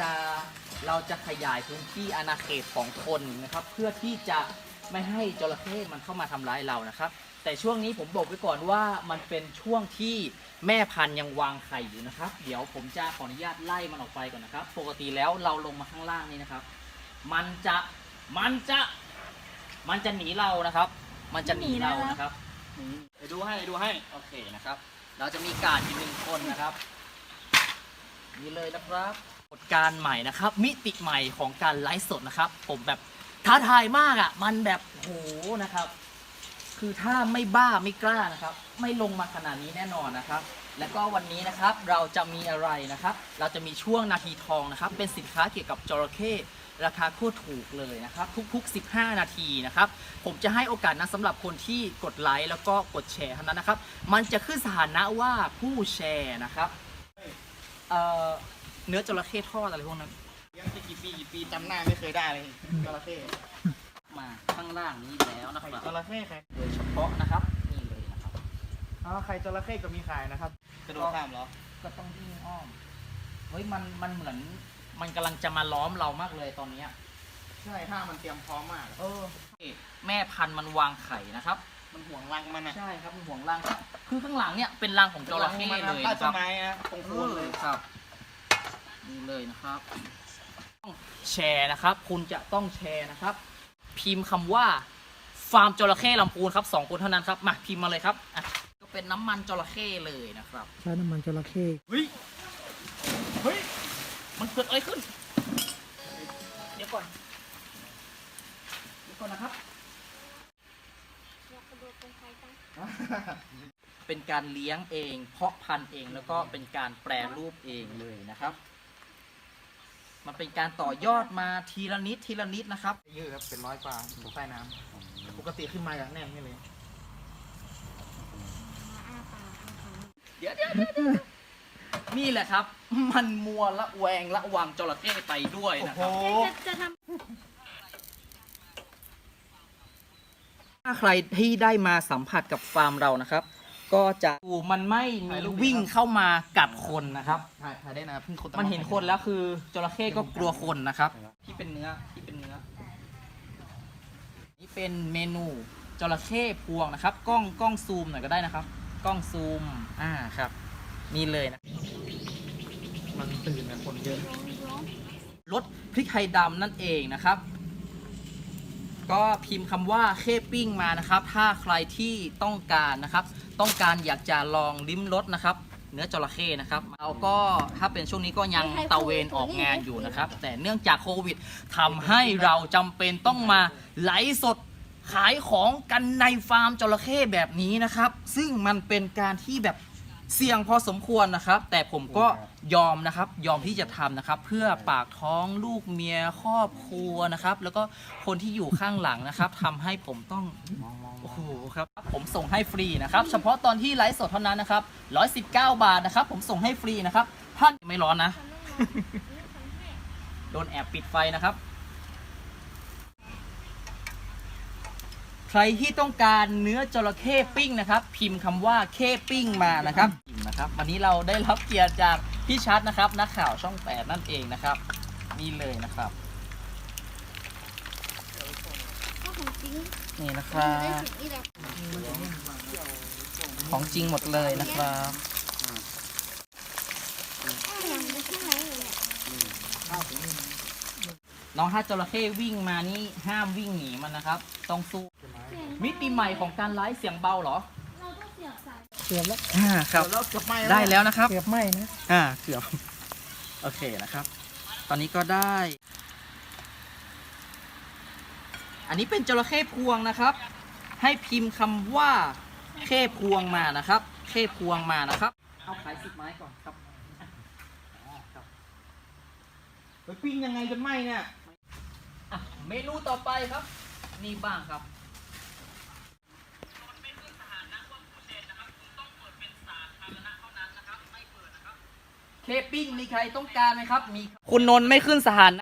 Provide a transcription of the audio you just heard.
จะเราจะขยายพื้นที่อาณาเขตของคนนะครับ เพื่อที่จะไม่ให้จระเข้มันเข้ามาทำร้ายเรานะครับ แต่ช่วงนี้ผมบอกไว้ก่อนว่ามันเป็นช่วงที่แม่พันธุ์ยังวางไข่อยู่นะครับ เดี๋ยวผมจะขออนุญาตไล่มันออกไปก่อนนะครับ ปกติแล้วเราลงมาข้างล่างนี่นะครับ มันจะมันจะมันจะหนีเรานะครับ มันจะหนีเรานะครับนี่เดี๋ยวดูให้ดูให้โอเคนะครับ เราจะมีการดอยู่หนึ่งคนนะครับนี่เลยนะครับ กฎการใหม่นะครับ มิติใหม่ของการไลฟ์สดนะครับ ผมแบบท้าทายมากอะ่ะ มันแบบโหนะครับ คือถ้าไม่บ้าไม่กล้านะครับ ไม่ลงมาขนาดนี้แน่นอนนะครับ แล้วก็วันนี้นะครับเราจะมีอะไรนะครับ เราจะมีช่วงนาทีทองนะครับ เป็นสินค้าเกี่ยวกับจระเข้ราคาโคตรถูกเลยนะครับ ทุกๆ 15 นาทีนะครับ ผมจะให้โอกาสนะสำหรับคนที่กดไลค์แล้วก็กดแชร์เท่านั้นนะครับ มันจะขึ้นสถานะว่าผู้แชร์นะครับเอ่อ เนื้อจระเข้ทอดอะไรพวกนั้นเลี้ยงจะกี่ปีกี่ปีจำหน้าไม่เคยได้เลยจระเข้มาข้างล่างนี้แล้วนะคไข่รับจระเข้ใครโดยเฉพาะนะครับนี่เลยนะครับอ๋อไข่จระเข้ก็มีขายนะครับกระโดดข้ามเหรอก็ต้องวิ่งอ้อมเฮ้ยมันมันเหมือน มันกำลังจะมาล้อมเรามากเลยตอนเนี้ยใช่ถ้ามันเตรียมพร้อมมากเออแม่พันธุ์มันวางไข่นะครับ มันห่วงรังมันอะใช่ครับมันห่วงรังครับคือข้างหลังเนี่ยเป็นรังของจระเข้มันเลยใต้นะคต้รันบไม้นะตรงโคนเลยครับ นี่เลยนะครับต้องแชร์นะครับ คุณจะต้องแชร์นะครับ พิมพ์คำว่าฟาร์มจระเข้ลำพูนครับสองคนเท่านั้นครับมาพิมพ์มาเลยครับอะก็เป็นน้ำมันจระเข้เลยนะครับใช้น้ำมันจระเข้เฮ้ยเฮ้ยมันเกิดอะไรขึ้น เดี๋ยวก่อนเดี๋ยวก่อนนะครับ เป็นการเลี้ยงเอง เพาะพันธุ์เองแล้วก็เป็นการแปรรูปเองเลยนะครับ มันเป็นการต่อยอดมาทีละนิดทีละนิดนะครับยืดครับเป็นร้อยปลาอยู่ใต้น้ำปกติขึ้นมาอย่างแน่นนี่เลย เดี๋ยวเดี๋ยวเดี๋ยวเดี๋ยวนี่แหละครับ มันมัวละแวงละวังจระเข้ไปด้วยโอ้นะโหครับจะทถ้าใครที่ได้มาสัมผัสกับฟาร์มเรานะครับ ก็จะดูมันไม่มีวิ่งเข้ามากัดคนนะครับถ่ายถ่ายได้นะครับเพิ่งคนมันเห็นคนแล้วคือจระเข้ก็กลัวคนนะครับ ที่เป็นเนื้อที่เป็นเนื้อ นี่เป็นเมนูจระเข้พวงนะครับ กล้องกล้องซูมหน่อยก็ได้นะครับ กล้องซูมอ่าครับ นี่เลยนะ มันตื่นนะคนเยอะรสพริกไทยดำนั่นเองนะครับ ก็พิมพ์คำว่าเคปิ้งมานะครับ ถ้าใครที่ต้องการนะครับ ต้องการอยากจะลองลิ้มรสนะครับ เนื้อจระเข้นะครับเราก็ถ้าเป็นช่วงนี้ก็ยังตะเวนออกงานอยู่นะครับ แต่เนื่องจากโควิดทำให้เราจำเป็นต้องมาไลฟ์สดขายของกันในฟาร์มจระเข้แบบนี้นะครับ ซึ่งมันเป็นการที่แบบ เสี่ยงพอสมควรนะครับ แต่ผมก็ยอมนะครับ ยอมที่จะทำนะครับ เพื่อปากท้องลูกเมียครอบครัวนะครับ แล้วก็คนที่อยู่ข้างหลังนะครับทำให้ผมต้องโอ้โหครับผมส่งให้ฟรีนะครับ เฉพาะตอนที่ไลฟ์สดเท่านั้นนะครับ119 บาทนะครับ ผมส่งให้ฟรีนะครับท่านไม่ร้อนนะ โดนแอบปิดไฟนะครับ ใครที่ต้องการเนื้อจระเข้ปิ้งนะครับ พิมพ์คำว่าเข้ปิ้งมานะครับนะครับวันนี้เราได้รับเกียรติจากพี่ชัดนะครับนักข่าวช่องแปดนั่นเองนะครับ นี่เลยนะครับนี่นะครับของจริงหมดเลยนะครับน้องถ้าจระเข้วิ่งมานี่ห้ามวิ่งหนีมันนะครับ ต้องสู้ มิติใหม่ของการไลฟ์เสียงเบาเหรอเราต้องเสียบสายเกือบแล้วอ่าครับแล้วเกือบไหม้ได้แล้วนะครับ เกือบไหมนะอ่าเกือบโอเคนะครับ ตอนนี้ก็ได้ อันนี้เป็นจระเข้พวงนะครับ ให้พิมพ์คำว่าเข้พวงมานะครับเข้พวงมานะครับ เอาขายสิบไม้ก่อนครับอ๋อครับไปปิ้งยังไงจนไหม้เนี่ยอะเมนูต่อไปครับ นี่บ้างครับ เคปปิ้งมีใครต้องการไหมครับ มีคุณนนท์ไม่ขึ้นสถานะ